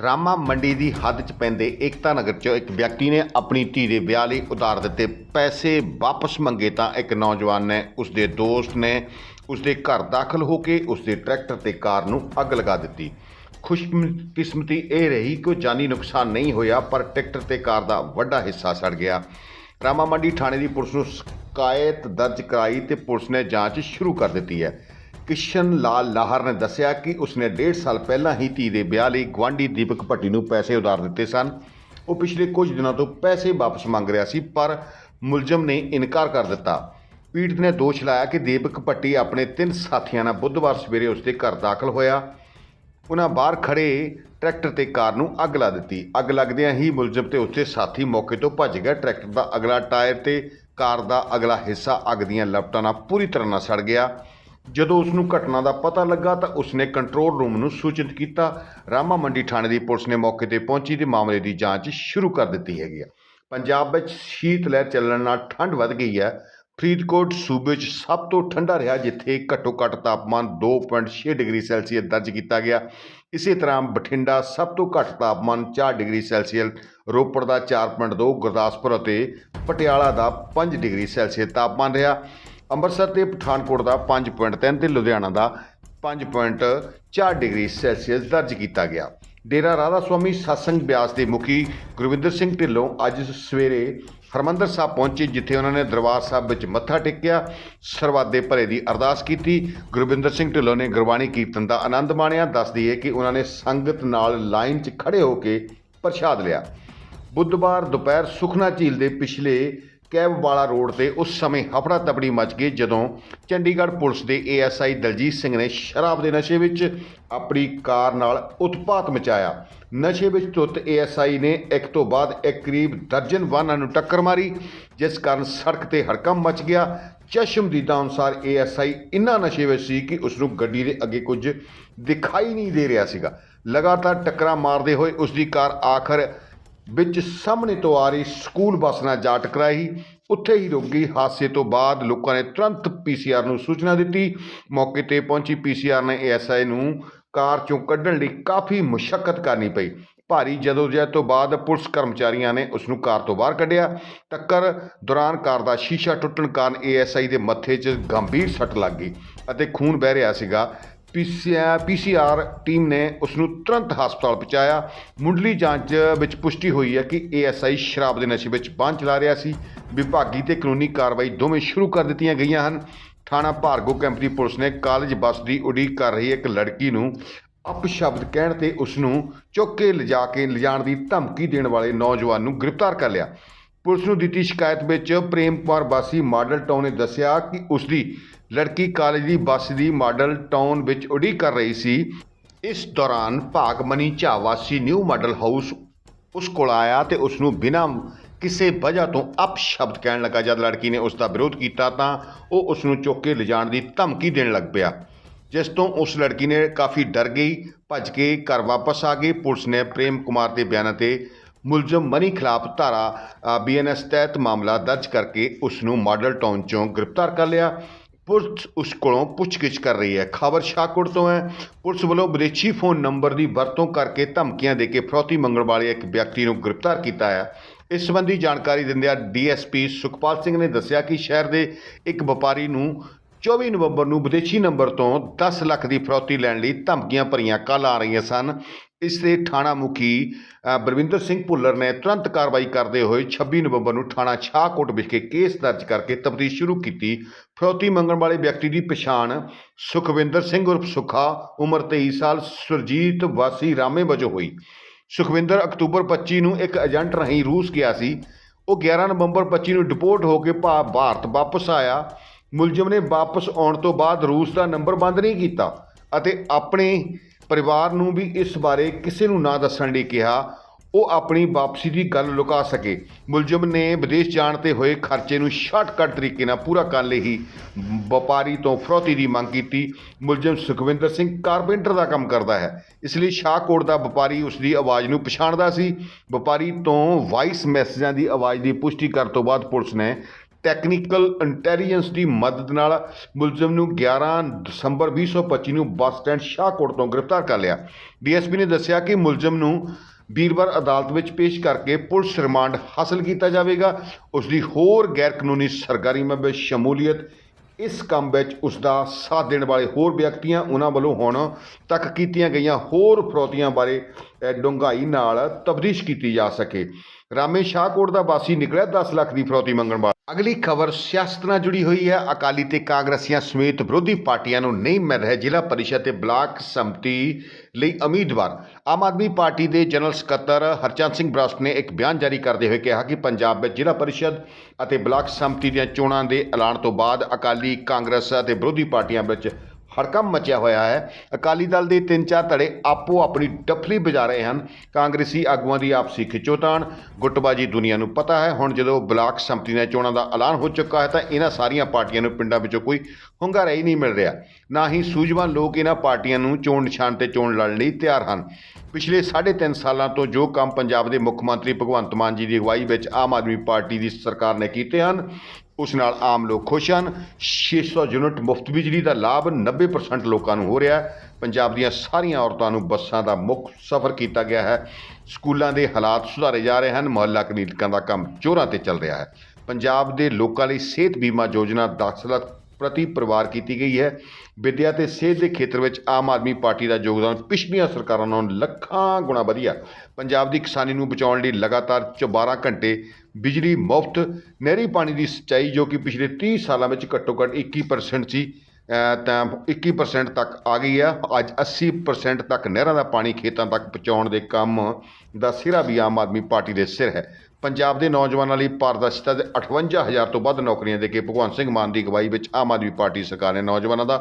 ਰਾਮਾ ਮੰਡੀ ਦੀ ਹੱਦ 'ਚ ਪੈਂਦੇ ਏਕਤਾ ਨਗਰ 'ਚ ਇੱਕ ਵਿਅਕਤੀ ਨੇ ਆਪਣੀ ਧੀ ਦੇ ਵਿਆਹ ਲਈ ਉਧਾਰ ਦਿੱਤੇ ਪੈਸੇ ਵਾਪਸ ਮੰਗੇ ਤਾਂ ਇੱਕ ਨੌਜਵਾਨ ਨੇ ਉਸਦੇ ਦੋਸਤ ਨੇ ਉਸਦੇ ਘਰ ਦਾਖਲ ਹੋ ਕੇ ਉਸਦੇ ਟਰੈਕਟਰ ਤੇ ਕਾਰ ਨੂੰ ਅੱਗ ਲਗਾ ਦਿੱਤੀ। ਖੁਸ਼ਕਿਸਮਤੀ ਇਹ ਰਹੀ ਕਿ ਉਹ ਜਾਨੀ ਨੁਕਸਾਨ ਨਹੀਂ ਹੋਇਆ, ਪਰ ਟਰੈਕਟਰ ਤੇ ਕਾਰ ਦਾ ਵੱਡਾ ਹਿੱਸਾ ਸੜ ਗਿਆ। ਰਾਮਾ ਮੰਡੀ ਥਾਣੇ ਦੀ ਪੁਲਿਸ ਨੂੰ ਸ਼ਿਕਾਇਤ ਦਰਜ ਕਰਾਈ ਤੇ ਪੁਲਿਸ ਨੇ ਜਾਂਚ ਸ਼ੁਰੂ ਕਰ ਦਿੱਤੀ ਹੈ। ਕਿਸ਼ਨ ਲਾਲ ਲਾਹਰ ਨੇ ਦੱਸਿਆ ਕਿ ਉਸਨੇ 1.5 ਸਾਲ ਪਹਿਲਾਂ ਹੀ ਧੀ ਦੇ ਵਿਆਹ ਲਈ ਗੁਆਂਢੀ ਦੀਪਕ ਭੱਟੀ ਨੂੰ ਪੈਸੇ ਉਧਾਰ ਦਿੱਤੇ ਸਨ। ਉਹ ਪਿਛਲੇ ਕੁਝ ਦਿਨਾਂ ਤੋਂ ਪੈਸੇ ਵਾਪਸ ਮੰਗ ਰਿਹਾ ਸੀ, ਪਰ ਮੁਲਜ਼ਮ ਨੇ ਇਨਕਾਰ ਕਰ ਦਿੱਤਾ। ਪੀੜਤ ਨੇ ਦੋਸ਼ ਲਾਇਆ ਕਿ ਦੀਪਕ ਭੱਟੀ ਆਪਣੇ ਤਿੰਨ ਸਾਥੀਆਂ ਨਾਲ ਬੁੱਧਵਾਰ ਸਵੇਰੇ ਉਸਦੇ ਘਰ ਦਾਖਲ ਹੋਇਆ। ਉਹਨਾਂ ਬਾਹਰ ਖੜੇ ਟਰੈਕਟਰ ਤੇ ਕਾਰ ਨੂੰ ਅੱਗ ਲਾ ਦਿੱਤੀ। ਅੱਗ ਲੱਗਦਿਆਂ ਹੀ ਮੁਲਜ਼ਮ ਤੇ ਉਸਦੇ ਸਾਥੀ ਮੌਕੇ ਤੋਂ ਭੱਜ ਗਏ। ਟਰੈਕਟਰ ਦਾ ਅਗਲਾ ਟਾਇਰ ਤੇ ਕਾਰ ਦਾ ਅਗਲਾ ਹਿੱਸਾ ਅੱਗ ਦੀਆਂ ਲਪਟਾਂ ਨਾਲ ਪੂਰੀ ਤਰ੍ਹਾਂ ਨਾਲ ਸੜ ਗਿਆ। ਜਦੋਂ ਉਸ ਨੂੰ ਘਟਨਾ ਦਾ ਪਤਾ ਲੱਗਾ ਤਾਂ ਉਸਨੇ ਕੰਟਰੋਲ ਰੂਮ ਨੂੰ ਸੂਚਿਤ ਕੀਤਾ। ਰਾਮਾ ਮੰਡੀ ਥਾਣੇ ਦੀ ਪੁਲਿਸ ਨੇ ਮੌਕੇ ਤੇ ਪਹੁੰਚੀ ਤੇ ਮਾਮਲੇ ਦੀ ਜਾਂਚ ਸ਼ੁਰੂ ਕਰ ਦਿੱਤੀ ਹੈਗੀ ਆ। ਪੰਜਾਬ ਵਿੱਚ ਸ਼ੀਤ ਲਹਿਰ ਚੱਲਣ ਨਾਲ ਠੰਡ ਵੱਧ ਗਈ ਹੈ। ਫਰੀਦਕੋਟ, ਸੂਬੇ 'ਚ ਸਭ ਤੋਂ ਠੰਡਾ ਰਿਹਾ, ਜਿੱਥੇ ਘੱਟੋ ਘੱਟ ਤਾਪਮਾਨ 2.6 ਡਿਗਰੀ ਸੈਲਸੀਅਸ ਦਰਜ ਕੀਤਾ ਗਿਆ। ਇਸੇ ਤਰ੍ਹਾਂ ਬਠਿੰਡਾ ਸਭ ਤੋਂ ਘੱਟ ਤਾਪਮਾਨ 4 ਡਿਗਰੀ ਸੈਲਸੀਅਸ, ਰੋਪੜ ਦਾ 4.2 ਗੁਰਦਾਸਪੁਰ ਅਤੇ ਪਟਿਆਲਾ ਦਾ 5 ਡਿਗਰੀ ਸੈਲਸੀਅਸ ਤਾਪਮਾਨ ਰਿਹਾ। ਅੰਮ੍ਰਿਤਸਰ ਤੇ ਪਠਾਨਕੋਟ ਦਾ 5.3 ਤੇ ਲੁਧਿਆਣਾ ਦਾ 5.4 ਡਿਗਰੀ ਸੈਲਸੀਅਸ ਦਰਜ ਕੀਤਾ ਗਿਆ। ਡੇਰਾ ਰਾਧਾ ਸੁਆਮੀ ਸਤਸੰਗ ਬਿਆਸ ਦੇ ਮੁਖੀ ਗੁਰਵਿੰਦਰ ਸਿੰਘ ਢਿੱਲੋਂ ਅੱਜ ਸਵੇਰੇ ਹਰਮੰਦਰ ਸਾਹਿਬ ਪਹੁੰਚੇ, ਜਿੱਥੇ ਉਹਨਾਂ ਨੇ ਦਰਬਾਰ ਸਾਹਿਬ ਵਿੱਚ ਮੱਥਾ ਟੇਕਿਆ, ਸਰਵਾਦੇ ਭਰੇ ਦੀ ਅਰਦਾਸ ਕੀਤੀ। ਗੁਰਵਿੰਦਰ ਸਿੰਘ ਢਿੱਲੋਂ ਨੇ ਗੁਰਬਾਣੀ ਕੀਰਤਨ ਦਾ ਆਨੰਦ ਮਾਣਿਆ ਦੱਸ ਦਈਏ ਕਿ ਉਹਨਾਂ ਨੇ ਸੰਗਤ ਨਾਲ ਲਾਈਨ 'ਚ ਖੜੇ ਹੋ ਕੇ ਪ੍ਰਸ਼ਾਦ ਲਿਆ। ਬੁੱਧਵਾਰ ਦੁਪਹਿਰ ਸੁਖਨਾ ਝੀਲ ਦੇ ਪਿਛਲੇ ਕੈਬ ਵਾਲਾ ਰੋਡ ਤੇ ਉਸ ਸਮੇਂ ਹਫੜਾ ਤਪੜੀ ਮਚ ਗਈ ਜਦੋਂ ਚੰਡੀਗੜ੍ਹ ਪੁਲਿਸ ਦੇ ਏਐਸਆਈ ਦਲਜੀਤ ਸਿੰਘ ਨੇ ਸ਼ਰਾਬ ਦੇ ਨਸ਼ੇ ਵਿੱਚ ਆਪਣੀ ਕਾਰ ਨਾਲ ਉਤਪਾਤ ਮਚਾਇਆ। ਨਸ਼ੇ ਵਿੱਚ ਧੁੱਤ ਏਐਸਆਈ ਨੇ ਇੱਕ ਤੋਂ ਬਾਅਦ ਇੱਕ ਕਰੀਬ ਦਰਜਨ ਵਾਹਨਾਂ ਨੂੰ ਟੱਕਰ ਮਾਰੀ, ਜਿਸ ਕਾਰਨ ਸੜਕ ਤੇ ਹੜਕੰਪ ਮਚ ਗਿਆ। ਚਸ਼ਮਦੀਦਾਂ ਅਨੁਸਾਰ ਏਐਸਆਈ ਇੰਨਾ ਨਸ਼ੇ ਵਿੱਚ ਸੀ ਕਿ ਉਸ ਨੂੰ ਗੱਡੀ ਦੇ ਅੱਗੇ ਕੁਝ ਦਿਖਾਈ ਨਹੀਂ ਦੇ ਰਿਹਾ ਸੀਗਾ। ਲਗਾਤਾਰ ਟੱਕਰਾਂ ਮਾਰਦੇ ਹੋਏ ਉਸ ਦੀ ਕਾਰ ਆਖਰ ਵਿੱਚ ਸਾਹਮਣੇ ਤੋਂ ਆ ਰਹੀ ਸਕੂਲ ਬੱਸ ਨਾਲ ਜਾ ਟਕਰਾਈ ਉੱਥੇ ਹੀ ਰੁਕ ਹਾਦਸੇ ਤੋਂ ਬਾਅਦ ਲੋਕਾਂ ਨੇ ਤੁਰੰਤ ਪੀਸੀਆਰ ਨੂੰ ਸੂਚਨਾ ਦਿੱਤੀ। ਮੌਕੇ ਤੇ ਪਹੁੰਚੀ ਪੀਸੀਆਰ ਨੇ ਏਐਸਆਈ ਨੂੰ ਕਾਰ ਚੋਂ ਕੱਢਣ ਲਈ ਕਾਫੀ ਮੁਸ਼ਕਲ ਕਰਨੀ ਪਈ। ਭਾਰੀ ਜਦੋਜਹਿਦ ਤੋਂ ਬਾਅਦ ਪੁਲਿਸ ਕਰਮਚਾਰੀਆਂ ਨੇ ਉਸ ਨੂੰ ਕਾਰ ਤੋਂ ਬਾਹਰ ਕੱਢਿਆ। ਟੱਕਰ ਦੌਰਾਨ ਕਾਰ ਦਾ ਸ਼ੀਸ਼ਾ ਟੁੱਟਣ ਕਾਰਨ ਏਐਸਆਈ ਦੇ ਮੱਥੇ 'ਚ ਗੰਭੀਰ ਸੱਟ ਲੱਗ ਗਈ ਅਤੇ ਖੂਨ ਵਹਿ ਰਿਹਾ ਸੀਗਾ। ਪੀਸੀਆਰ ਟੀਮ ਨੇ ਉਸ ਨੂੰ ਤੁਰੰਤ ਹਸਪਤਾਲ ਪਹੁੰਚਾਇਆ। ਮੁੱਢਲੀ ਜਾਂਚ ਵਿੱਚ ਪੁਸ਼ਟੀ ਹੋਈ ਹੈ ਕਿ ਏਐਸਆਈ ਸ਼ਰਾਬ ਦੇ ਨਸ਼ੇ ਵਿੱਚ ਬਾਂਹ ਚਲਾ ਰਿਹਾ ਸੀ। ਵਿਭਾਗੀ ਤੇ ਕਾਨੂੰਨੀ ਕਾਰਵਾਈ ਦੋਵੇਂ ਸ਼ੁਰੂ ਕਰ ਦਿੱਤੀਆਂ ਗਈਆਂ ਹਨ। ਥਾਣਾ ਭਾਰਗੋ ਕੈਂਪ ਦੀ ਪੁਲਿਸ ਨੇ ਕਾਲਜ ਬੱਸ ਦੀ ਉਡੀਕ ਕਰ ਰਹੀ ਇੱਕ ਲੜਕੀ ਨੂੰ ਅਪਸ਼ਬਦ ਕਹਿਣ ਤੇ ਉਸ ਨੂੰ ਚੁੱਕ ਕੇ ਲਿਜਾ ਕੇ ਲਿਜਾਣ ਦੀ ਧਮਕੀ ਦੇਣ ਵਾਲੇ ਨੌਜਵਾਨ ਨੂੰ ਗ੍ਰਿਫਤਾਰ ਕਰ ਲਿਆ। ਪੁਲਿਸ ਨੂੰ ਦਿੱਤੀ ਸ਼ਿਕਾਇਤ ਵਿੱਚ ਪ੍ਰੇਮ ਕੁਮਾਰ ਵਾਸੀ ਮਾਡਲ ਟਾਊਨ ਨੇ ਦੱਸਿਆ ਕਿ ਉਸ ਦੀ ਲੜਕੀ ਕਾਲਜ ਦੀ ਬੱਸ ਦੀ ਮਾਡਲ ਟਾਊਨ ਵਿੱਚ ਉਡੀਕ ਕਰ ਰਹੀ ਸੀ। ਇਸ ਦੌਰਾਨ ਭਾਗਮਨੀ ਝਾ ਵਾਸੀ ਨਿਊ ਮਾਡਲ ਹਾਊਸ ਉਸ ਕੋਲ ਆਇਆ ਤੇ ਉਸ ਨੂੰ ਬਿਨਾਂ ਕਿਸੇ ਵਜ੍ਹਾ ਤੋਂ ਅਪਸ਼ਬਦ ਕਹਿਣ ਲੱਗਾ। ਜਦ ਲੜਕੀ ਨੇ ਉਸ ਦਾ ਵਿਰੋਧ ਕੀਤਾ ਤਾਂ ਉਹ ਉਸ ਨੂੰ ਚੁੱਕ ਕੇ ਲਿਜਾਣ ਦੀ ਧਮਕੀ ਦੇਣ ਲੱਗ ਪਿਆ। ਜਿਸ ਤੋਂ ਉਸ ਲੜਕੀ ਨੇ ਕਾਫੀ ਡਰ ਗਈ, ਭੱਜ ਕੇ ਘਰ ਵਾਪਸ ਆ ਗਈ। ਪੁਲਿਸ ਨੇ ਪ੍ਰੇਮ ਕੁਮਾਰ ਦੇ ਬਿਆਨਾਂ ਤੇ ਮੁਲਜ਼ਮ ਮਨੀ ਖਿਲਾਫ ਧਾਰਾ ਬੀਐਨਐਸ ਤਹਿਤ ਮਾਮਲਾ ਦਰਜ ਕਰਕੇ ਉਸ ਨੂੰ ਮਾਡਲ ਟਾਊਨ ਚੋਂ ਗ੍ਰਿਫਤਾਰ ਕਰ ਲਿਆ। ਪੁਲਿਸ ਉਸ ਕੋਲੋਂ ਪੁੱਛਗਿੱਛ ਕਰ ਰਹੀ ਹੈ। ਖਬਰ ਸ਼ਾਹਕੋਟ ਤੋਂ ਹੈ। ਪੁਲਿਸ ਵੱਲੋਂ ਵਿਦੇਸ਼ੀ ਫੋਨ ਨੰਬਰ ਦੀ ਵਰਤੋਂ ਕਰਕੇ ਧਮਕੀਆਂ ਦੇ ਕੇ ਫਰੌਤੀ ਮੰਗਣ ਵਾਲੇ ਇੱਕ ਵਿਅਕਤੀ ਨੂੰ ਗ੍ਰਿਫਤਾਰ ਕੀਤਾ ਹੈ। ਇਸ ਸੰਬੰਧੀ ਜਾਣਕਾਰੀ ਦਿੰਦਿਆਂ ਡੀਐਸਪੀ ਸੁਖਪਾਲ ਸਿੰਘ ਨੇ ਦੱਸਿਆ ਕਿ ਸ਼ਹਿਰ ਦੇ ਇੱਕ ਵਪਾਰੀ ਨੂੰ 24 ਨਵੰਬਰ ਨੂੰ ਵਿਦੇਸ਼ੀ ਨੰਬਰ ਤੋਂ 10 ਲੱਖ ਦੀ ਫਰੌਤੀ ਲੈਣ ਲਈ ਧਮਕੀਆਂ ਭਰੀਆਂ ਕਾਲਾਂ ਆ ਰਹੀਆਂ ਸਨ। ਇਸ ਦੇ ਥਾਣਾ ਮੁਖੀ ਬਰਵਿੰਦਰ ਸਿੰਘ ਭੁੱਲਰ ਨੇ ਤੁਰੰਤ ਕਾਰਵਾਈ ਕਰਦੇ ਹੋਏ 26 ਨਵੰਬਰ ਨੂੰ ਥਾਣਾ ਛਾਹਕੋਟ ਵਿਖੇ ਕੇਸ ਦਰਜ ਕਰਕੇ ਤਫਤੀਸ਼ ਸ਼ੁਰੂ ਕੀਤੀ। ਫਰੋਤੀ ਮੰਗਣ ਵਾਲੇ ਵਿਅਕਤੀ ਦੀ ਪਛਾਣ ਸੁਖਵਿੰਦਰ ਸਿੰਘ ਉਰਫ ਸੁਖਾ, ਉਮਰ 23 ਸਾਲ, ਸੁਰਜੀਤ ਵਾਸੀ ਰਾਮੇ ਵਜੋਂ ਹੋਈ। ਸੁਖਵਿੰਦਰ ਅਕਤੂਬਰ 25 ਨੂੰ ਇੱਕ ਏਜੰਟ ਰਾਹੀਂ ਰੂਸ ਗਿਆ ਸੀ। ਉਹ 11 ਨਵੰਬਰ 25 ਨੂੰ ਡਿਪੋਰਟ ਹੋ ਕੇ ਭਾ- ਭਾਰਤ ਵਾਪਸ ਆਇਆ। ਮੁਲਜ਼ਮ ਨੇ ਵਾਪਸ ਆਉਣ ਤੋਂ ਬਾਅਦ ਰੂਸ ਦਾ ਨੰਬਰ ਬੰਦ ਨਹੀਂ ਕੀਤਾ ਅਤੇ ਆਪਣੇ ਪਰਿਵਾਰ ਨੂੰ ਵੀ ਇਸ ਬਾਰੇ ਕਿਸੇ ਨੂੰ ਨਾ ਦੱਸਣ ਲਈ ਕਿਹਾ, ਉਹ ਆਪਣੀ ਵਾਪਸੀ ਦੀ ਗੱਲ ਲੁਕਾ ਸਕੇ। ਮੁਲਜ਼ਮ ਨੇ ਵਿਦੇਸ਼ ਜਾਣ ਤੇ ਹੋਏ ਖਰਚੇ ਨੂੰ ਸ਼ਾਰਟਕਟ ਤਰੀਕੇ ਨਾਲ ਪੂਰਾ ਕਰਨ ਲਈ ਹੀ ਵਪਾਰੀ ਤੋਂ ਫਰੋਤੀ ਦੀ ਮੰਗ ਕੀਤੀ। ਮੁਲਜ਼ਮ ਸੁਖਵਿੰਦਰ ਸਿੰਘ ਕਾਰਪੈਂਟਰ ਦਾ ਕੰਮ ਕਰਦਾ ਹੈ। ਇਸ ਲਈ ਸ਼ਾਹਕੋਟ ਦਾ ਵਪਾਰੀ ਉਸ ਦੀ ਆਵਾਜ਼ ਨੂੰ ਪਛਾਣਦਾ ਸੀ। ਵਪਾਰੀ ਤੋਂ ਵਾਇਸ ਮੈਸੇਜਾਂ ਦੀ ਆਵਾਜ਼ ਦੀ ਪੁਸ਼ਟੀ ਕਰਨ ਤੋਂ ਬਾਅਦ ਪੁਲਿਸ ਨੇ ਟੈਕਨੀਕਲ ਇੰਟੈਲੀਜੈਂਸ ਦੀ ਮਦਦ ਨਾਲ ਮੁਲਜ਼ਮ ਨੂੰ 11 ਦਸੰਬਰ 2025 ਨੂੰ ਬੱਸ ਸਟੈਂਡ ਸ਼ਾਹਕੋਟ ਤੋਂ ਗ੍ਰਿਫਤਾਰ ਕਰ ਲਿਆ। ਡੀਐਸਪੀ ਨੇ ਦੱਸਿਆ ਕਿ ਮੁਲਜ਼ਮ ਨੂੰ ਵੀਰਵਾਰ ਅਦਾਲਤ ਵਿੱਚ ਪੇਸ਼ ਕਰਕੇ ਪੁਲਿਸ ਰਿਮਾਂਡ ਹਾਸਲ ਕੀਤਾ ਜਾਵੇਗਾ। ਉਸ ਦੀ ਹੋਰ ਗੈਰ ਕਾਨੂੰਨੀ ਸਰਗਰਮੀਆਂ ਵਿੱਚ ਸ਼ਮੂਲੀਅਤ ਇਸ ਕੰਮ ਵਿੱਚ ਉਸ ਦਾ ਸਾਥ ਦੇਣ ਵਾਲੇ ਹੋਰ ਵਿਅਕਤੀਆਂ ਉਹਨਾਂ ਵੱਲੋਂ ਹੁਣ ਤੱਕ ਕੀਤੀਆਂ ਗਈਆਂ ਹੋਰ ਫਰੋਤੀਆਂ ਬਾਰੇ ਅ, ਡੂੰਘਾਈ ਨਾਲ ਤਬਦੀਸ਼ ਕੀਤੀ ਜਾ ਸਕੇ। ਰਾਮੇ ਸ਼ਾਹਕੋਟ ਦਾ ਵਾਸੀ ਨਿਕਲਿਆ 10 ਲੱਖ ਦੀ ਫਰੋਤੀ ਮੰਗਣ ਵਾਲਾ ਅਗਲੀ ਖਬਰ ਸਿਆਸਤ ਨਾਲ ਜੁੜੀ ਹੋਈ ਹੈ। ਅਕਾਲੀ ਤੇ ਕਾਂਗਰਸੀਆਂ ਸਮੇਤ ਵਿਰੋਧੀ ਪਾਰਟੀਆਂ ਨੂੰ ਨਹੀਂ ਮਿਲ ਰਿਹਾ ਜ਼ਿਲ੍ਹਾ ਪਰਿਸ਼ਦ ਤੇ ਬਲਾਕ ਸੰਮਤੀ ਲਈ ਉਮੀਦਵਾਰ। ਆਮ ਆਦਮੀ ਪਾਰਟੀ ਦੇ ਜਨਰਲ ਸਕੱਤਰ ਹਰਚੰਦ ਸਿੰਘ ਬਰਾਸਟ ਨੇ ਇੱਕ ਬਿਆਨ ਜਾਰੀ ਕਰਦੇ ਹੋਏ ਕਿਹਾ ਕਿ ਪੰਜਾਬ ਵਿੱਚ ਜ਼ਿਲ੍ਹਾ ਪਰਿਸ਼ਦ ਅਤੇ ਬਲਾਕ ਸੰਮਤੀ ਦੀਆਂ ਚੋਣਾਂ ਦੇ ਐਲਾਨ ਤੋਂ ਬਾਅਦ ਅਕਾਲੀ, ਕਾਂਗਰਸ ਅਤੇ ਵਿਰੋਧੀ ਪਾਰਟੀਆਂ ਵਿੱਚ ਹੜਕੰਪ ਮਚਿਆ ਹੋਇਆ ਹੈ। ਅਕਾਲੀ ਦਲ ਦੇ ਤਿੰਨ ਚਾਰ ਧੜੇ ਆਪੋ ਆਪਣੀ ਡਫਲੀ ਵਜਾ ਰਹੇ ਹਨ। ਕਾਂਗਰਸੀ ਆਗੂਆਂ ਦੀ ਆਪਸੀ ਖਿੱਚੋਤਾਣ, ਗੁੱਟਬਾਜੀ ਦੁਨੀਆ ਨੂੰ ਪਤਾ ਹੈ। ਹੁਣ ਜਦੋਂ ਬਲਾਕ ਸੰਮਤੀ ਦੀਆਂ ਚੋਣਾਂ ਦਾ ਐਲਾਨ ਹੋ ਚੁੱਕਾ ਹੈ ਤਾਂ ਇਹਨਾਂ ਸਾਰੀਆਂ ਪਾਰਟੀਆਂ ਨੂੰ ਪਿੰਡਾਂ ਵਿੱਚੋਂ ਕੋਈ ਹੁੰਗਾਰਾ ਹੀ ਨਹੀਂ ਮਿਲ ਰਿਹਾ। ਨਾ ਹੀ ਸੂਝਵਾਨ ਲੋਕ ਇਹਨਾਂ ਪਾਰਟੀਆਂ ਨੂੰ ਚੋਣ ਨਿਸ਼ਾਨ ਤੇ ਚੋਣ ਲੜਨ ਲਈ ਤਿਆਰ ਹਨ। ਪਿਛਲੇ 3.5 ਸਾਲਾਂ ਤੋਂ ਜੋ ਕੰਮ ਪੰਜਾਬ ਦੇ ਮੁੱਖ ਮੰਤਰੀ ਭਗਵੰਤ ਮਾਨ ਜੀ ਦੀ ਅਗਵਾਈ ਵਿੱਚ ਆਮ ਆਦਮੀ ਪਾਰਟੀ ਦੀ ਸਰਕਾਰ ਨੇ ਕੀਤੇ ਹਨ, ਉਸ ਨਾਲ ਆਮ ਲੋਕ ਖੁਸ਼ ਹਨ। 600 ਯੂਨਿਟ ਮੁਫਤ ਬਿਜਲੀ ਦਾ ਲਾਭ 90% ਲੋਕਾਂ ਨੂੰ ਹੋ ਰਿਹਾ ਹੈ। ਪੰਜਾਬ ਦੀਆਂ ਸਾਰੀਆਂ ਔਰਤਾਂ ਨੂੰ ਬੱਸਾਂ ਦਾ ਮੁੱਖ ਸਫ਼ਰ ਕੀਤਾ ਗਿਆ ਹੈ। ਸਕੂਲਾਂ ਦੇ ਹਾਲਾਤ ਸੁਧਾਰੇ ਜਾ ਰਹੇ ਹਨ। ਮੁਹੱਲਾ ਕਲੀਨਿਕਾਂ ਦਾ ਕੰਮ ਚੋਰਾਂ ਤੇ ਚੱਲ ਰਿਹਾ ਹੈ। ਪੰਜਾਬ ਦੇ ਲੋਕਾਂ ਲਈ ਸਿਹਤ ਬੀਮਾ ਯੋਜਨਾ 10 ਲੱਖ ਪ੍ਰਤੀ ਪਰਿਵਾਰ ਕੀਤੀ ਗਈ ਹੈ। ਵਿਦਿਆ ਤੇ ਸਿਹਤ ਦੇ ਖੇਤਰ ਵਿੱਚ ਆਮ ਆਦਮੀ ਪਾਰਟੀ ਦਾ ਯੋਗਦਾਨ ਪਿਛਲੀਆਂ ਸਰਕਾਰਾਂ ਨਾਲੋਂ ਲੱਖਾਂ ਗੁਣਾ ਵਧੀਆ। ਪੰਜਾਬ ਦੀ ਕਿਸਾਨੀ ਨੂੰ ਬਚਾਉਣ ਲਈ ਲਗਾਤਾਰ 12 ਘੰਟੇ ਬਿਜਲੀ ਮੁਫਤ, ਨਹਿਰੀ ਪਾਣੀ ਦੀ ਸਿੰਚਾਈ ਜੋ ਕਿ ਪਿਛਲੇ 30 ਸਾਲਾਂ ਵਿੱਚ ਘੱਟੋ ਘੱਟ 21% ਸੀ ਤਾਂ 21% ਤੱਕ ਆ ਗਈ ਆ। ਅੱਜ 80% ਤੱਕ ਨਹਿਰਾਂ ਦਾ ਪਾਣੀ ਖੇਤਾਂ ਤੱਕ ਪਹੁੰਚਾਉਣ ਦੇ ਕੰਮ ਦਾ ਸਿਰਾ ਵੀ ਆਮ ਆਦਮੀ ਪਾਰਟੀ ਦੇ ਸਿਰ ਹੈ। ਪੰਜਾਬ ਦੇ ਨੌਜਵਾਨਾਂ ਲਈ ਪਾਰਦਰਸ਼ਤਾ ਦੇ 58000 ਤੋਂ ਵੱਧ ਨੌਕਰੀਆਂ ਦੇ ਕੇ ਭਗਵੰਤ ਸਿੰਘ ਮਾਨ ਦੀ ਅਗਵਾਈ ਵਿੱਚ ਆਮ ਆਦਮੀ ਪਾਰਟੀ ਸਰਕਾਰ ਨੇ ਨੌਜਵਾਨਾਂ ਦਾ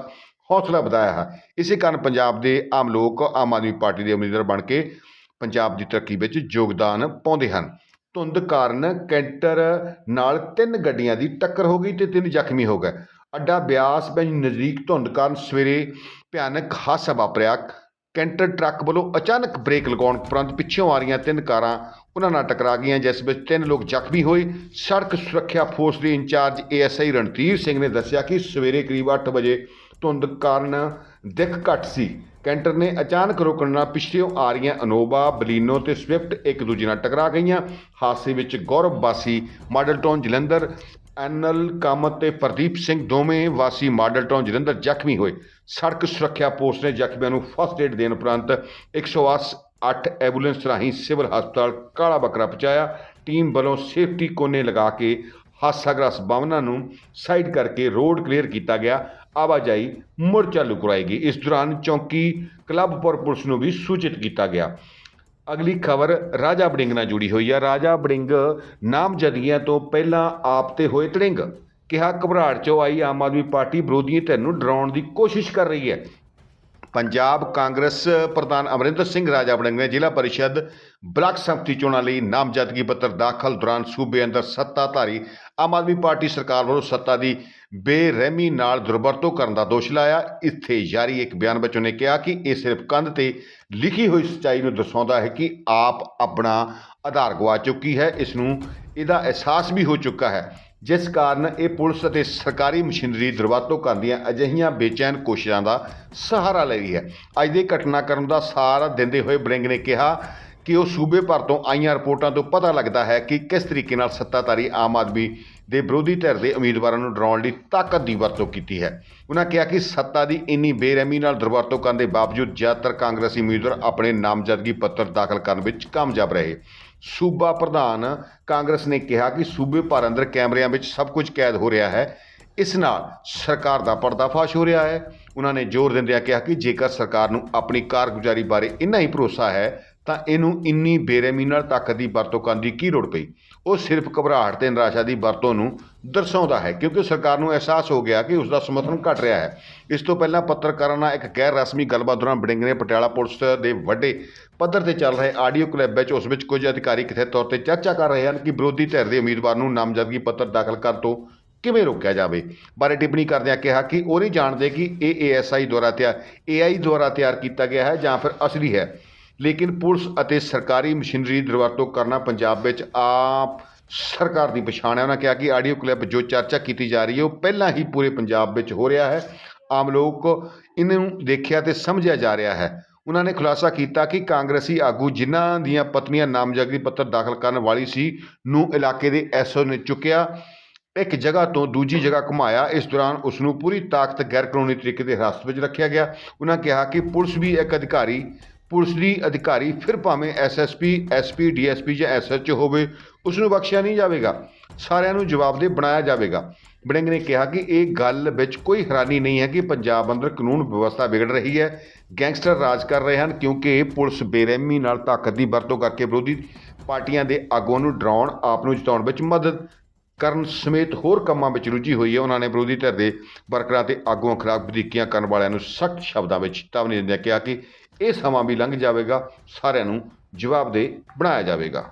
ਹੌਸਲਾ ਵਧਾਇਆ ਹੈ। ਇਸੇ ਕਾਰਨ ਪੰਜਾਬ ਦੇ ਆਮ ਲੋਕ ਆਮ ਆਦਮੀ ਪਾਰਟੀ ਦੇ ਉਮੀਦਵਾਰ ਬਣ ਕੇ ਪੰਜਾਬ ਦੀ ਤਰੱਕੀ ਵਿੱਚ ਯੋਗਦਾਨ ਪਾਉਂਦੇ ਹਨ। ਧੁੰਦ ਕਾਰਨ ਕੈਂਟਰ ਨਾਲ ਤਿੰਨ ਗੱਡੀਆਂ ਦੀ ਟੱਕਰ ਹੋ ਗਈ ਤੇ ਤਿੰਨ ਜ਼ਖਮੀ ਹੋ ਗਏ। ਅੱਡਾ ਬਿਆਸ ਪਿੰਡ ਨਜ਼ਦੀਕ ਧੁੰਦ ਕਾਰਨ ਸਵੇਰੇ ਭਿਆਨਕ ਹਾਦਸਾ ਵਾਪਰਿਆ। ਕੈਂਟਰ ਟਰੱਕ ਵੱਲੋਂ ਅਚਾਨਕ ਬ੍ਰੇਕ ਲਗਾਉਣ ਉਪਰੰਤ ਪਿੱਛੋਂ ਆ ਰਹੀਆਂ ਤਿੰਨ ਕਾਰਾਂ ਉਹਨਾਂ ਨਾਲ ਟਕਰਾ ਗਈਆਂ, ਜਿਸ ਵਿੱਚ ਤਿੰਨ ਲੋਕ ਜ਼ਖਮੀ ਹੋਏ। ਸੜਕ ਸੁਰੱਖਿਆ ਫੋਰਸ ਦੇ ਇੰਚਾਰਜ ਏਐਸਆਈ ਰਣਧੀਰ ਸਿੰਘ ਨੇ ਦੱਸਿਆ ਕਿ ਸਵੇਰੇ ਕਰੀਬ 8 ਵਜੇ ਧੁੰਦ ਕਾਰਨ ਦਿੱਖ ਘੱਟ ਸੀ। ਕੈਂਟਰ ਨੇ ਅਚਾਨਕ ਰੁਕਣ ਨਾਲ ਪਿੱਛੇੋਂ ਆ ਰਹੀਆਂ ਅਨੋਵਾ ਬਲੀਨੋ ਤੇ ਸਵਿਫਟ ਇੱਕ ਦੂਜੇ ਨਾਲ ਟਕਰਾ ਗਈਆਂ। ਹਾਦਸੇ ਵਿੱਚ ਗੌਰਵ ਵਾਸੀ ਮਾਡਲ ਟਾਊਨ ਜਲੰਧਰ ਐਨਲ ਕਾਮਤ ਤੇ ਪ੍ਰਦੀਪ ਸਿੰਘ ਦੋਵੇਂ ਵਾਸੀ ਮਾਡਲ ਟਾਊਨ ਜਲੰਧਰ ਜ਼ਖਮੀ ਹੋਏ। ਸੜਕ ਸੁਰੱਖਿਆ ਪੋਸਟ ਨੇ ਜ਼ਖਮੀਆਂ ਨੂੰ ਫਸਟ ਏਡ ਦੇਣ ਉਪਰੰਤ 108 ਐਂਬੂਲੈਂਸ ਰਾਹੀਂ ਸਿਵਲ ਹਸਪਤਾਲ ਕਾਲਾ ਬੱਕਰਾ ਪਹੁੰਚਾਇਆ। ਟੀਮ ਵੱਲੋਂ ਸੇਫਟੀ ਕੋਨੇ ਲਗਾ ਕੇ ਹਾਦਸਾਗ੍ਰਸਤ ਵਾਹਨਾਂ ਨੂੰ ਸਾਈਡ ਕਰਕੇ ਰੋਡ ਕਲੀਅਰ ਕੀਤਾ ਗਿਆ। ਆਵਾਜਾਈ ਮੁੜ ਚਾਲੂ ਕਰਾਈ ਗਈ। ਇਸ ਦੌਰਾਨ ਚੌਂਕੀ ਕਲੱਬਪੁਰ ਪੁਲਿਸ ਨੂੰ ਵੀ ਸੂਚਿਤ ਕੀਤਾ ਗਿਆ। ਅਗਲੀ ਖਬਰ, ਰਾਜਾ ਬੜਿੰਗ ਨਾਲ ਜੁੜੀ ਹੋਈ ਹੈ ਰਾਜਾ ਬੜਿੰਗ ਨਾਮਜ਼ਦਗੀਆਂ ਤੋਂ ਪਹਿਲਾਂ ਆਪ ਤੇ ਹੋਏ ਤੜਿੰਗ। ਕਿਹਾ, ਘਬਰਾਹਟ ਚੋਂ ਆਈ ਆਮ ਆਦਮੀ ਪਾਰਟੀ ਵਿਰੋਧੀਆਂ ਧਿਰ ਨੂੰ ਡਰਾਉਣ ਦੀ ਕੋਸ਼ਿਸ਼ ਕਰ ਰਹੀ ਹੈ। ਪੰਜਾਬ ਕਾਂਗਰਸ ਪ੍ਰਧਾਨ ਅਮਰਿੰਦਰ ਸਿੰਘ, ਰਾਜਾ ਬੜਿੰਗ ਨੇ ਜ਼ਿਲ੍ਹਾ ਪਰਿਸ਼ਦ ਬਲਾਕ ਸੰਮਤੀ ਚੋਣਾਂ ਲਈ ਨਾਮਜ਼ਦਗੀ ਪੱਤਰ ਦਾਖਲ ਦੌਰਾਨ ਸੂਬੇ ਅੰਦਰ ਸੱਤਾਧਾਰੀ ਆਮ ਆਦਮੀ ਪਾਰਟੀ ਸਰਕਾਰ ਵੱਲੋਂ ਸੱਤਾ ਦੀ ਬੇਰਹਿਮੀ ਨਾਲ ਦੁਰਵਰਤੋਂ ਕਰਨ ਦਾ ਦੋਸ਼ ਲਾਇਆ। ਇੱਥੇ ਜਾਰੀ ਇੱਕ ਬਿਆਨ ਵਿੱਚ ਉਹਨੇ ਕਿਹਾ ਕਿ ਇਹ ਸਿਰਫ ਕੰਧ ਤੇ ਲਿਖੀ ਹੋਈ ਸੱਚਾਈ ਨੂੰ ਦਰਸਾਉਂਦਾ ਹੈ ਕਿ ਆਪ ਆਪਣਾ ਆਧਾਰ ਗਵਾ ਚੁੱਕੀ ਹੈ। ਇਸ ਨੂੰ ਇਹਦਾ ਅਹਿਸਾਸ ਵੀ ਹੋ ਚੁੱਕਾ ਹੈ। ਜਿਸ ਕਾਰਨ ਇਹ ਪੁਲਿਸ ਅਤੇ ਸਰਕਾਰੀ ਮਸ਼ੀਨਰੀ ਦੁਰਵਰਤੋਂ ਕਰਨ ਦੀਆਂ ਅਜਿਹੀਆਂ ਬੇਚੈਨ ਕੋਸ਼ਿਸ਼ਾਂ ਦਾ ਸਹਾਰਾ ਲੈ ਰਹੀ ਹੈ। ਅੱਜ ਦੇ ਘਟਨਾਕ੍ਰਮ ਦਾ ਸਹਾਰਾ ਦਿੰਦੇ ਹੋਏ ਬ੍ਰਿੰਗ ਨੇ ਕਿਹਾ ਕਿ ਉਹ ਸੂਬੇ ਭਰ ਤੋਂ ਆਈਆਂ ਰਿਪੋਰਟਾਂ ਤੋਂ ਪਤਾ ਲੱਗਦਾ ਹੈ ਕਿ ਕਿਸ ਤਰੀਕੇ ਨਾਲ ਸੱਤਾਧਾਰੀ ਆਮ ਆਦਮੀ ਦੇ ਵਿਰੋਧੀ ਧਿਰ ਦੇ ਉਮੀਦਵਾਰਾਂ ਨੂੰ ਡਰਾਉਣ ਲਈ ਤਾਕਤ ਦੀ ਵਰਤੋਂ ਕੀਤੀ ਹੈ। ਉਹਨਾਂ ਕਿਹਾ ਕਿ ਸੱਤਾ ਦੀ ਇੰਨੀ ਬੇਰਹਿਮੀ ਨਾਲ ਦੁਰਵਰਤੋਂ ਕਰਨ ਦੇ ਬਾਵਜੂਦ ਜ਼ਿਆਦਾਤਰ ਕਾਂਗਰਸੀ ਉਮੀਦਵਾਰ ਆਪਣੇ ਨਾਮਜ਼ਦਗੀ ਪੱਤਰ ਦਾਖਲ ਕਰਨ ਵਿੱਚ ਕਾਮਯਾਬ ਰਹੇ। ਸੂਬਾ ਪ੍ਰਧਾਨ ਕਾਂਗਰਸ ਨੇ ਕਿਹਾ ਕਿ ਸੂਬੇ ਭਰ ਅੰਦਰ ਕੈਮਰਿਆਂ ਵਿੱਚ ਸਭ ਕੁਝ ਕੈਦ ਹੋ ਰਿਹਾ ਹੈ। ਇਸ ਨਾਲ ਸਰਕਾਰ ਦਾ ਪਰਦਾਫਾਸ਼ ਹੋ ਰਿਹਾ ਹੈ। ਉਹਨਾਂ ਨੇ ਜ਼ੋਰ ਦਿੰਦਿਆਂ ਕਿਹਾ ਕਿ ਜੇਕਰ ਸਰਕਾਰ ਨੂੰ ਆਪਣੀ ਕਾਰਗੁਜ਼ਾਰੀ ਬਾਰੇ ਇੰਨਾ ਹੀ ਭਰੋਸਾ ਹੈ ਤਾਂ ਇਹਨੂੰ ਇੰਨੀ ਬੇਰਹਿਮੀ ਨਾਲ ਤਾਕਤ ਦੀ ਵਰਤੋਂ ਕਰਨ ਦੀ ਕੀ ਲੋੜ ਪਈ? ਉਹ ਸਿਰਫ ਘਬਰਾਹਟ ਤੇ ਨਿਰਾਸ਼ਾ ਦੀ ਵਰਤੋਂ ਨੂੰ ਦਰਸਾਉਂਦਾ ਹੈ, ਕਿਉਂਕਿ ਸਰਕਾਰ ਨੂੰ ਅਹਿਸਾਸ ਹੋ ਗਿਆ ਕਿ ਉਸ ਦਾ ਸਮਰਥਨ ਘਟ ਰਿਹਾ ਹੈ। ਇਸ ਤੋਂ ਪਹਿਲਾਂ ਪੱਤਰਕਾਰਾਂ ਨਾਲ ਇੱਕ ਗੈਰ ਰਸਮੀ ਗੱਲਬਾਤ ਦੌਰਾਨ ਬੜਿੰਗ ਨੇ ਪਟਿਆਲਾ ਪੁਲਿਸ ਦੇ ਵੱਡੇ ਪੱਧਰ ਤੇ ਚੱਲ ਰਹੇ ਆਡੀਓ ਕਲਿੱਪ ਵਿੱਚ ਉਸ ਵਿੱਚ ਕੁਝ ਅਧਿਕਾਰੀ ਕਿਥੇ ਤੌਰ ਤੇ ਚਰਚਾ ਕਰ ਰਹੇ ਹਨ ਕਿ ਵਿਰੋਧੀ ਧਿਰ ਦੇ ਉਮੀਦਵਾਰ ਨੂੰ ਨਾਮਜ਼ਦਗੀ ਪੱਤਰ ਦਾਖਲ ਕਰਨ ਤੋਂ ਕਿਵੇਂ ਰੋਕਿਆ ਜਾਵੇ? ਬਾਰੇ ਟਿੱਪਣੀ ਕਰਦਿਆਂ ਕਿਹਾ ਕਿ ਉਹ ਨਹੀਂ ਜਾਣਦੇ ਕਿ ਇਹ ਏਐਸਆਈ ਦੁਆਰਾ ਤਿਆਰ ਏਆਈ ਦੁਆਰਾ ਤਿਆਰ ਕੀਤਾ ਗਿਆ ਹੈ ਜਾਂ ਫਿਰ ਅਸਲੀ ਹੈ। ਲੇਕਿਨ ਪੁਲਿਸ ਅਤੇ ਸਰਕਾਰੀ ਮਸ਼ੀਨਰੀ ਦੀ ਦੁਰਵਰਤੋਂ ਕਰਨਾ ਪੰਜਾਬ ਵਿੱਚ ਆਪ ਸਰਕਾਰ ਦੀ ਪਛਾਣ ਹੈ। ਉਹਨਾਂ ਕਿਹਾ ਕਿ ਆਡੀਓ ਕਲਿੱਪ ਜੋ ਚਰਚਾ ਕੀਤੀ ਜਾ ਰਹੀ ਹੈ, ਉਹ ਪਹਿਲਾਂ ਹੀ ਪੂਰੇ ਪੰਜਾਬ ਵਿੱਚ ਹੋ ਰਿਹਾ ਹੈ। ਆਮ ਲੋਕ ਇਹਨੂੰ ਦੇਖਿਆ ਤੇ ਸਮਝਿਆ ਜਾ ਰਿਹਾ ਹੈ। ਉਹਨਾਂ ਨੇ ਖੁਲਾਸਾ ਕੀਤਾ ਕਿ ਕਾਂਗਰਸੀ ਆਗੂ ਜਿਨ੍ਹਾਂ ਦੀਆਂ ਪਤਨੀਆਂ ਨਾਮਜ਼ਦਗੀ ਪੱਤਰ ਦਾਖਲ ਕਰਨ ਵਾਲੀ ਸੀ ਨੂੰ ਇਲਾਕੇ ਦੇ ਐਸਓ ਨੇ ਚੁੱਕਿਆ। ਇੱਕ ਜਗ੍ਹਾ ਤੋਂ ਦੂਜੀ ਜਗ੍ਹਾ ਘੁਮਾਇਆ। ਇਸ ਦੌਰਾਨ ਉਸ ਨੂੰ ਪੂਰੀ ਤਾਕਤ ਗੈਰ ਕਾਨੂੰਨੀ ਤਰੀਕੇ ਦੇ ਹਿਰਾਸਤ ਵਿੱਚ ਰੱਖਿਆ ਗਿਆ। ਉਹਨਾਂ ਕਿਹਾ ਕਿ ਪੁਲਿਸ ਵੀ ਇੱਕ ਅਧਿਕਾਰੀ ਪੁਲਿਸ ਦੀ ਅਧਿਕਾਰੀ ਫਿਰ ਭਾਵੇਂ ਐਸਐਸਪੀ ਐਸਪੀ ਡੀਐਸਪੀ ਜਾਂ ਐਸਐਚਓ ਹੋਵੇ ਉਸ ਨੂੰ ਬਖਸ਼ਿਆ ਨਹੀਂ ਜਾਵੇਗਾ। ਸਾਰਿਆਂ ਨੂੰ ਜਵਾਬਦੇਹ ਬਣਾਇਆ ਜਾਵੇਗਾ। ਬੜਿੰਗ ਨੇ ਕਿਹਾ ਕਿ ਇਹ ਗੱਲ ਵਿੱਚ ਕੋਈ ਹੈਰਾਨੀ ਨਹੀਂ ਹੈ ਕਿ ਪੰਜਾਬ ਅੰਦਰ ਕਾਨੂੰਨ ਵਿਵਸਥਾ ਵਿਗੜ ਰਹੀ ਹੈ, ਗੈਂਗਸਟਰ ਰਾਜ ਕਰ ਰਹੇ ਹਨ, ਕਿਉਂਕਿ ਪੁਲਿਸ ਬੇਰਹਿਮੀ ਨਾਲ ਤਾਕਤ ਦੀ ਵਰਤੋਂ ਕਰਕੇ ਵਿਰੋਧੀ ਪਾਰਟੀਆਂ ਦੇ ਆਗੂਆਂ ਨੂੰ ਡਰਾਉਣ, ਆਪ ਨੂੰ ਜਿਤਾਉਣ ਵਿੱਚ ਮਦਦ ਕਰਨ ਸਮੇਤ ਹੋਰ ਕੰਮਾਂ ਵਿੱਚ ਰੁੱਝੀ ਹੋਈ ਹੈ। ਉਹਨਾਂ ਨੇ ਵਿਰੋਧੀ ਧਿਰ ਦੇ ਵਰਕਰਾਂ ਤੇ ਆਗੂਆਂ ਖਿਲਾਫ ਵਧੀਕੀਆਂ ਕਰਨ ਵਾਲਿਆਂ ਨੂੰ ਸਖਤ ਸ਼ਬਦਾਂ ਵਿੱਚ ਚੇਤਾਵਨੀ ਦਿੰਦਿਆਂ ਕਿਹਾ ਕਿ ਇਹ ਸਮਾਂ ਵੀ ਲੰਘ ਜਾਵੇਗਾ ਸਾਰਿਆਂ ਨੂੰ ਜਵਾਬਦੇਹ ਬਣਾਇਆ ਜਾਵੇਗਾ।